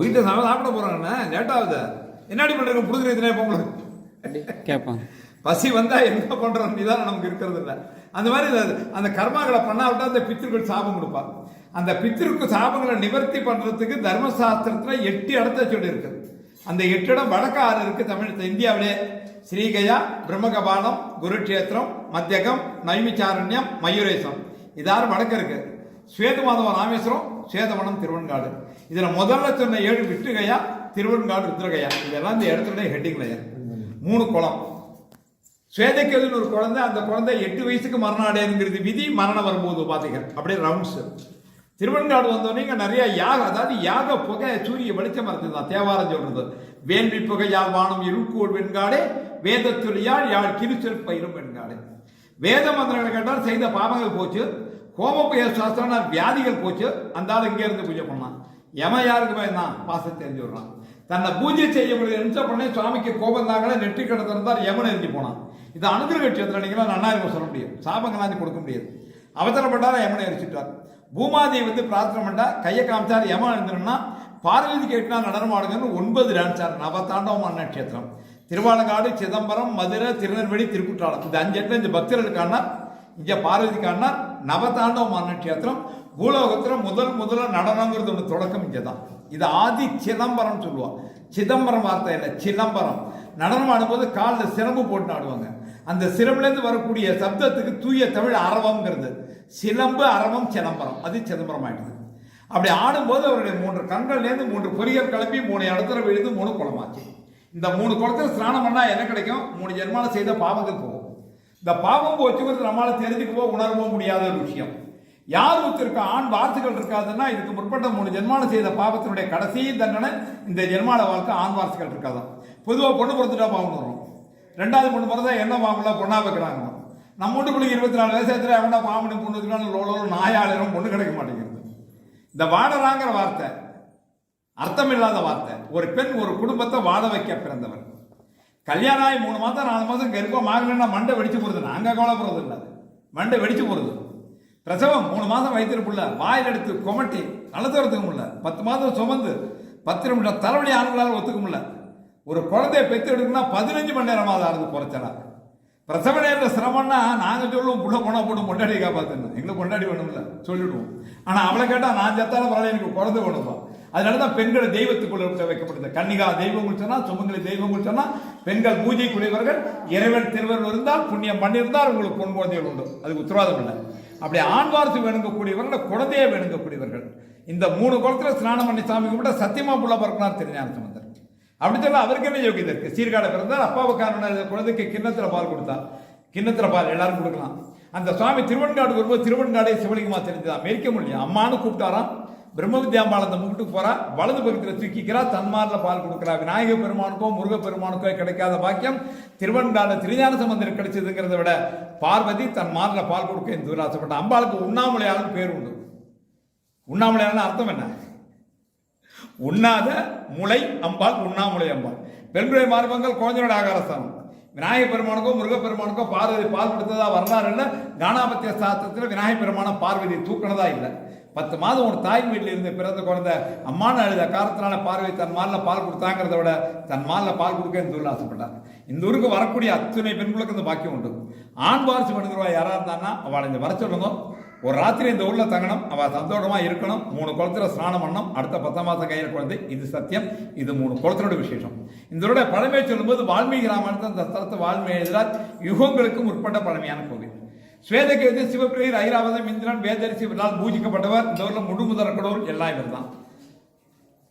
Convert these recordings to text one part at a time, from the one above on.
வீட்டில் சாப்பிட சாப்பிட போறாங்கண்ணா. லேட்டாகுது என்னடி பண்றீங்க? புடுங்குறதுனே பொங்கலுக்கு கேட்பாங்க. பசி வந்தா என்ன பண்றோம்? நிதானம் நமக்கு இருக்கிறது இல்ல. அந்த மாதிரி அந்த கர்மாக்களை பண்ணாவிட்டா அந்த பித்திருக்கள் சாபம் கொடுப்பா அந்த பித்திருக்கு சாபங்களை நிவர்த்தி பண்றதுக்கு தர்மசாஸ்திரத்துல எட்டு இடத்த சொல்லி இருக்கு அந்த எட்டு இடம் வடக்கு ஆறு இருக்கு தமிழ் இந்தியாவிலே. ஸ்ரீகயா பிரம்மகபாலம் குருட்சேத்திரம் மத்தியகம் நைமிச்சாரண்யம் மயூரேசம் இதாறு வடக்கு இருக்கு. சுவேதமாதவன் ராமேஸ்வரம் சுவேதவனம் திருவன்காடு இதில் முதல்ல சொன்ன ஏழு விட்டுகையா திருவன்காடு ருத்ரகையா. இதெல்லாம் இந்த இடத்துல ஹெட்டிங்ல மூணு குளம். சுவேதக்கேதுன்னு ஒரு குழந்தை அந்த குழந்தை எட்டு வயசுக்கு மரணம் அடையுங்கிறது விதி மரணம் வரும்போது பார்த்தீங்க அப்படியே ரவுண்ட்ஸ் திருவெண்காடு வந்தோடனே இங்கே நிறைய யாக அதாவது யாக புகை சூரிய வெளிச்சம் தான் தேவாரம் சொல்றது. வேள்வி புகையால் வானம் இருக்கூர் வெண்காடே வேதத்துளியால் யாழ் கிருச்சல் பயிரும் வெண்காடே. வேத மந்திரங்களை கேட்டால் செய்த பாவங்கள் போச்சு. கோமபய சாஸ்திரம்னா வியாதிகள் போச்சு அந்த ஆள் இங்கே இருந்து பூஜை பண்ணான் எம யாருக்கு பயந்தான் பாசம் தெரிஞ்சு விடுறான். தன்னை பூஜை செய்ய முடியல நினைச்ச பண்ணி சுவாமிக்கு கோபம் தாங்களே நெற்றி கடை யமன் எரிஞ்சு போனான். இது அனுகிரக கட்சத்தில் நீங்களா நன்னாயிருக்கும் சொல்ல முடியும் சாபங்களாந்து கொடுக்க முடியாது. அவசரப்பட்டார யமனை எரிச்சிட்டார். பூமாதேவி வந்து பிரார்த்தனை பண்ணா கையை காமிச்சார் யமன் இருந்தோம்னா பார்வதி கேட்டா நடனமாடுங்கன்னு ஒன்பது டான்ஸ் ஆர் நவதாண்டவமான திருவாலங்காடு சிதம்பரம் மதுரை திருநெல்வேலி திருக்குற்றாலம். இந்த அஞ்சு இடத்துல இந்த பக்தர்களுக்கான இங்கே பார்வதிக்கான நவதாண்டவ நட்சத்திரம் பூலோகத்தில் முதல் முதல்ல நடனங்கிறது ஒன்று தொடக்கம் இங்கே தான் இது ஆதி சிதம்பரம் சொல்லுவாங்க சிதம்பரம் வார்த்தை இல்லை சிதம்பரம். நடனம் ஆடும்போது காலில் சிரம்பு போட்டு ஆடுவாங்க. அந்த சிரம்புலேருந்து வரக்கூடிய சப்தத்துக்கு தூய தமிழ் அரவம்ங்கிறது. சிலம்பு அரவம் சிதம்பரம். அது சிதம்பரம் ஆயிடுது. அப்படி ஆடும்போது அவருடைய மூன்று கண்கள்லேருந்து மூன்று பொறியர் கிளப்பி மூணு இடத்துல விழுந்து மூணு குளமாச்சு. இந்த மூணு குளத்தில் ஸ்நானம் பண்ணால் என்ன கிடைக்கும்? மூணு ஜென்மாவில் செய்த பாவங்கள் போகும். இந்த பாவம் போச்சுங்கிறது நம்மளால தெரிஞ்சுக்கவோ உணரவோ முடியாத ஒரு விஷயம். யார் ஒருத்தருக்கு ஆண் வார்த்தைகள் இருக்காதுன்னா இதுக்கு முற்பட்ட மூணு ஜென்மால செய்த பாவத்தினுடைய கடைசி தண்டனை இந்த ஜென்மால வாழ்க்கை ஆண் வார்த்தைகள் இருக்காதான். பொதுவாக பொண்ணு பிறந்துட்டா பாவம் வரும். ரெண்டாவது பொண்ணு பிறந்தா என்ன பாவம்ல? பொண்ணா வைக்கிறாங்க. நம்ம வீட்டுக்குள்ள இருபத்தி நாலு வயசுல எவனா பாவனி பொண்ணு வச்சுக்கலாம் லோலோ நாயாளரும் பொண்ணு கிடைக்க மாட்டேங்கிறது இந்த வாடறாங்கிற வார்த்தை அர்த்தமில்லாத வார்த்தை ஒரு பெண் ஒரு குடும்பத்தை வாழ வைக்க பிறந்தவர் கல்யாணம் ஆகி மூணு மாதம் நாலு மாதம் கர்ப்பம் ஆகலைன்னா மண்டை வெடிச்சு போறது நாங்கள் கவலைப்படுறது இல்லை மண்டை வெடிச்சு போடுறது பிரசவம் மூணு மாதம் வயிற்றுக்குள்ள வாயில் எடுத்து கொமட்டி அழுத்துறதுக்கு முடியல. பத்து மாதம் சுமந்து பத்து நிமிஷம் தலைவலி ஆண்களால் ஒத்துக்க முடியல. ஒரு குழந்தைய பெற்று எடுக்கணும்னா பதினஞ்சு மணி நேரமாக ஆகுது குறைச்சலா பிரசவ நேரத்தில் சிரமம்னா நாங்கள் சொல்லுவோம் புள்ள போனால் போட்டு கொண்டாடி காப்பாற்றணும் எங்களுக்கு கொண்டாடி வேணும்ல சொல்லிவிடுவோம் ஆனால் அவளை கேட்டால் நான் செத்தாலும் பரவாயில்ல எனக்கு குழந்தை வேணுமா அதனால தான் பெண்களை தெய்வத்துக்குள்ள வைக்கப்பட்டது கன்னிகா தெய்வங்கள் சொன்னால் சுமங்கலி தெய்வங்கள் சொன்னால் பெண்கள் பூஜை பூஜைக்குரியவர்கள் இறைவன் திருவர்கள் இருந்தால் புண்ணியம் பண்ணியிருந்தால் உங்களுக்கு பொன் குழந்தைகள் உண்டு. அதுக்கு உத்தரவாதம் இல்லை. அப்படி ஆண்வார்த்து வேணுங்கக்கூடியவர்கள் குழந்தையை வேணுங்கக்கூடியவர்கள். இந்த மூணு குளத்தில் ஸ்நானம் பண்ணி சாமி கும்பிட்டா சத்தியமா புள்ள பிறக்கணும் திருஞான சம்பந்தர். அப்படி சொல்ல அவருக்கு என்ன யோகியதை இருக்கு? சீர்காழ பிறந்தார் அப்பாவுக்காரன குழந்தைக்கு கிண்ணத்தில் பால் கொடுத்தா. கிண்ணத்தில் பால் எல்லாரும் கொடுக்கலாம். அந்த சுவாமி திருவன்காடு வரும்போது திருவன்காடே சிவலிங்கமா தெரிஞ்சுதான். மெரிக்க முடியும் அம்மானு கூப்பிட்டாராம். பிரம்ம வித்யாம்பாள் அந்த போறா வலது பக்கத்தில் தூக்கிக்கிறா தன்மாரில் பால் கொடுக்குறா. விநாயக பெருமானுக்கோ முருக பெருமானுக்கோ கிடைக்காத பாக்கியம். திருவன்கால திருஞான சம்பந்தர் கிடைச்சதுங்கிறத விட பார்வதி தன் மாரில் பால் கொடுக்க இந்த ஆசைப்பட்ட அம்பாளுக்கு உண்ணாமலையாளன் பேர் உண்டு. உண்ணாமலையாளன் அர்த்தம் என்ன? உண்ணாத முளை அம்பாள் உண்ணாமுலை அம்பாள். பெண்களை மார்பங்கள் குழந்தையோட ஆகாரஸ்தானம் விநாயக பெருமானுக்கோ முருகப்பெருமானுக்கோ பார்வதி பால் கொடுத்ததா வரலாறு இல்லை. கானாபத்திய சாஸ்திரத்தில் விநாயக பெருமான பார்வதி தூக்கினதா இல்லை. பத்து மாதம் ஒரு தாய் வீட்டில் இருந்து பிறந்த குழந்தை அம்மான அழுத காரத்தினால பார்வை தன் மாலில் பால் கொடுத்தாங்கிறத விட தன் மாலில் பால் கொடுக்க இந்த ஊரில் ஆசைப்பட்டார் இந்த ஊருக்கு வரக்கூடிய அத்தனை பெண்களுக்கு இந்த பாக்கியம் உண்டு. ஆண் வாரிசு பண்ணுகிறவா யாராக இருந்தான்னா அவளை இந்த வர சொல்லணும் ஒரு ராத்திரி இந்த ஊரில் தங்கணும் அவள் சந்தோஷமாக இருக்கணும். மூணு குளத்துல ஸ்நானம் பண்ணணும். அடுத்த பத்தாம் மாதம் கையில் குழந்தை. இது சத்தியம். இது மூணு குளத்தினோட விசேஷம். இதோட பழமையை சொல்லும்போது வால்மீகி ராமாயணத்தை அந்த ஸ்தலத்தை வால்மீகி எழுதினார் யுகங்களுக்கும் முற்பட்ட பழமையான கோவில். ஸ்வேதகேது சிவபிரியர் ஐராவதம் இந்திரன் வேதரிசி சிவனால் பூஜிக்கப்பட்டவர் இந்த ஊர்ல முழுமுதற கடவுள் எல்லாம் இவர் தான்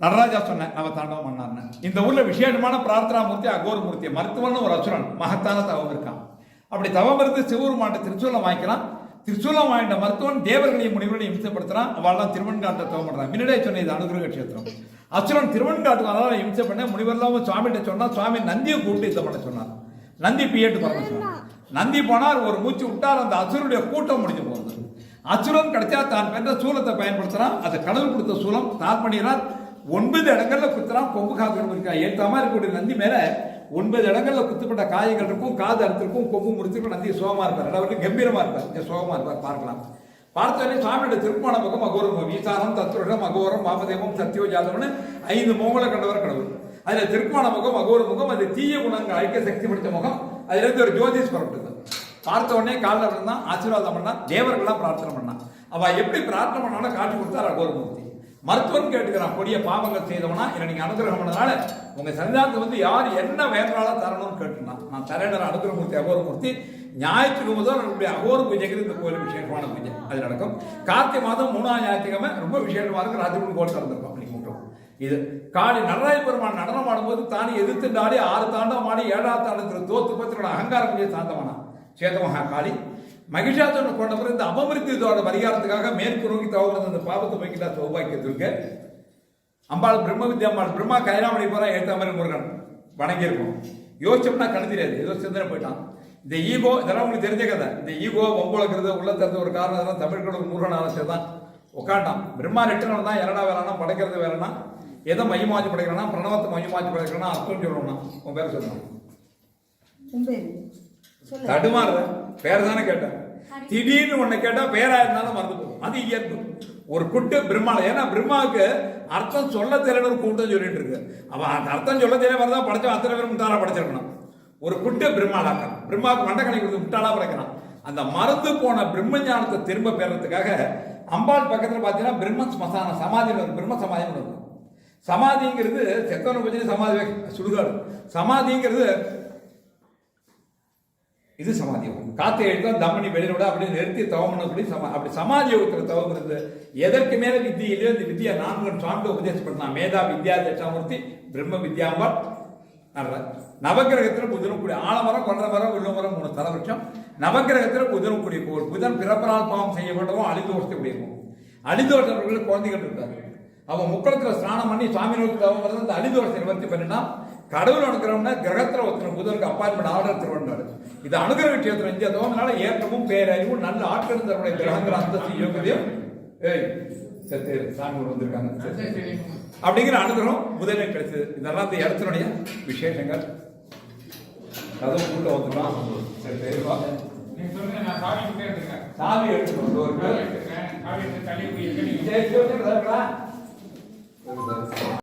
நடராஜா சொன்னேன் நம்ம தாண்டவம் பண்ணார்னு இந்த ஊரில் விசேஷமான பிரார்த்தனா மூர்த்தி அகோர மூர்த்தி மருத்துவன் ஒரு அசுரன் மகத்தான தவம் இருக்கான். அப்படி தவம் இருந்து சிவூர் சிவபெருமாண்ட திருச்சூலம் வாங்கிக்கலாம் திருச்சூலம் வாங்கிட்ட மருத்துவன் தேவர்களையும் முனிவர்களையும் இம்சப்படுத்துறான். அவள்லாம் திருவன்காட்டை தவம் பண்றான். முன்னாடியே சொன்ன இது அனுகிரக கஷேத்திரம். அசுரன் திருவன்காட்டுக்கு அதனால இம்சை பண்ண முனிவர்லாம் சுவாமிகிட்ட சொன்னா சுவாமி நந்தியை கூப்பிட்டு இதை பண்ண சொன்னார். நந்தி பியட்டு பண்ண சொன்னார் நந்தி போனார் ஒரு மூச்சு விட்டார் அந்த அசுரனுடைய கூட்டம் முடிஞ்சு போகுது. அசுரன் கிடைச்சா தான் பெற்ற சூலத்தை பயன்படுத்துகிறான் அது கடவுள் கொடுத்த சூலம். தான் பண்ணிடுறார் ஒன்பது இடங்கள்ல குத்துறான். கொம்பு காக்கணும் இருக்கா? ஏத்தாம இருக்கக்கூடிய நந்தி மேல ஒன்பது இடங்கள்ல குத்துப்பட்ட காயங்கள் இருக்கும். காது அறுத்திருக்கும். கொம்பு முடிச்சிருக்கும் நந்தி சோகமா இருப்பார். அதாவது கம்பீரமா இருப்பார். இங்க சோகமா இருப்பார். பார்க்கலாம். பார்த்தோன்னே சுவாமியோட திருப்பான பக்கம் அகோரம் ஈசானம் தத்ருடம் அகோரம் வாமதேவம் சத்தியோ ஜாதவம்னு ஐந்து முகங்களை கண்டவர் கடவுள். அதுல திருப்பான முகம் அகோர முகம் அது தீய குணங்கள் அழிக்க சக்தி படித்த முகம். அதுலேருந்து ஒரு ஜோதிஷ் புறப்பட்டது பார்த்த உடனே காலில் விழுந்தான் ஆசீர்வாதம் பண்ணா தேவர்கள்லாம் பிரார்த்தனை பண்ணான். அவள் எப்படி பிரார்த்தனை பண்ணாலும் காட்டி கொடுத்தார் அகோரமூர்த்தி மருத்துவம் கேட்டுக்கிறான் கொடிய பாவங்கள் செய்தவனா? இல்லை நீங்கள் அனுகிரகம் பண்ணனால உங்கள் சன்னிதானத்தை வந்து யார் என்ன வேண்டாலும் தரணும்னு கேட்டுனான் நான் தரேன் அனுகிரகமூர்த்தி அகோரமூர்த்தி. ஞாயிற்றுக்கு முதல் நம்முடைய அகோர பூஜைக்கு இந்த கோயில் விசேஷமான பூஜை. அது நடக்கும். கார்த்திகை மாதம் மூணாம் ஞாயிற்றுக்கிழமை ரொம்ப விசேஷமாக இருக்கு. ராஜகுரு கோயில் திறந்திருக்கும் அப்படிங்க இது காளி நடராஜ பெருமான் நடனம் ஆடும்போது தானே எதிர்த்து ஆறு தாண்டம் ஆடி ஏழாவது தாண்டத்தில் தோத்து பத்திரோட அகங்காரம் முடிய சாந்தமானா சேதமகா காளி. மகிஷாசுரனை கொண்ட பிறகு இந்த அபமிருத்தியத்தோட பரிகாரத்துக்காக மேற்கு நோக்கி தவறு அந்த பாவத்தை போய்க்கிட்டா சௌபாக்கியத்திற்கு அம்பாள் பிரம்ம வித்யா அம்பாள் பிரம்மா கைலாமணி போறா ஏற்ற மாதிரி முருகன் வணங்கியிருக்கும். யோசிச்சோம்னா கண் தெரியாது. ஏதோ சிந்தனை போயிட்டான். இந்த ஈகோ இதெல்லாம் உங்களுக்கு தெரிஞ்ச கதை. இந்த ஈகோ வம்புலக்கிறது உள்ள திறந்த ஒரு காரணம் இதெல்லாம் தமிழ்களோட முருகன் ஆலோசனை தான் உட்காண்டான் பிரம்மா ரெட்டனம் தான் இரடா வேலைன்னா படைக்கிறது வேலைன்னா எதை மையமாச்சு படைக்கிறனா பிரணவத்தை மையமாச்சு படைக்கிறனா அர்த்தம் சொல்லணும்னா உன் பேர் சொல்லணும் தடுமாறுற. பேர் தானே கேட்டேன் திடீர்னு உன்னை கேட்டா பேரா இருந்தாலும் மறந்து போகும். அது இயல்பு. ஒரு குட்டு பிரம்மால ஏன்னா பிரம்மாவுக்கு அர்த்தம் சொல்ல தெரியல ஒரு கூட்டம் சொல்லிட்டு இருக்கு. அவன் அந்த அர்த்தம் சொல்ல தெரிய வரதான் படைச்சா அத்தனை பேர் முட்டாளா படைச்சிருக்கணும். ஒரு குட்டு பிரம்மாளாக்கான் பிரம்மாவுக்கு மண்டக்கணை கொடுத்து முட்டாளா படைக்கிறான். அந்த மறந்து போன பிரம்ம ஞானத்தை திரும்ப பெறறதுக்காக அம்பாள் பக்கத்துல பாத்தீங்கன்னா பிரம்ம ஸ்மசான சமாதி ஒரு பிரம்ம சமாதி சமாதிங்கிறது செத்தவனை பற்றி சமாதி சுடுகாடு. சமாதிங்கிறது இது சமாதி யோகம். காத்தை எழுத்தா தம்மனி வெளியில விட அப்படியே நிறுத்தி தவம் பண்ணபடி சமா அப்படி சமாதி யோகத்தில் தவம் இருந்து எதற்கு மேலே வித்தி இல்லையோ இந்த வித்தியை நான்கு சான்று உபதேசம் பண்ணலாம் மேதா வித்யா தட்சாமூர்த்தி பிரம்ம வித்யாம்பாள் நடராஜ். நவக்கிரகத்துல புதனும் கூடிய ஆலமரம் கொன்ற மரம் வில்லுமரம் மூணு தலவட்சம் நவகிரகத்தில் புதனும் கூடிய புதன் பிறப்பனால் பாவம் செய்யப்பட்டவும் அழிதோஷத்தை அழிந்து அழிதோஷர்களுக்கு குழந்தைகள் இருக்காரு அவன் முக்களத்துல ஸ்நானம் பண்ணி சுவாமி நோக்கி தவம் வருது அந்த அழிதோஷத்தை நிவர்த்தி பண்ணினா கடவுள் அனுக்கிறவன கிரகத்துல ஒருத்தர் புதனுக்கு அப்பாயின்மெண்ட் ஆர்டர் திருவண்டாரு இது அனுகிரக கஷேத்திரம் இந்த தவம்னால ஏற்றமும் பேரறிவும் நல்ல ஆட்கள் தருடைய கிரகங்கள் அந்தஸ்து யோகதையும் ஏய் செத்து சாமி கூட வந்திருக்காங்க. அப்படிங்கிற அனுகிரகம் முதலில் கிடைச்சது. இதெல்லாம் இந்த இடத்தினுடைய விசேஷங்கள். கதவு கூட்ட வந்துடும் சரி நான் சாவி வந்து ஒரு சாவி எடுத்துக்கிறேன்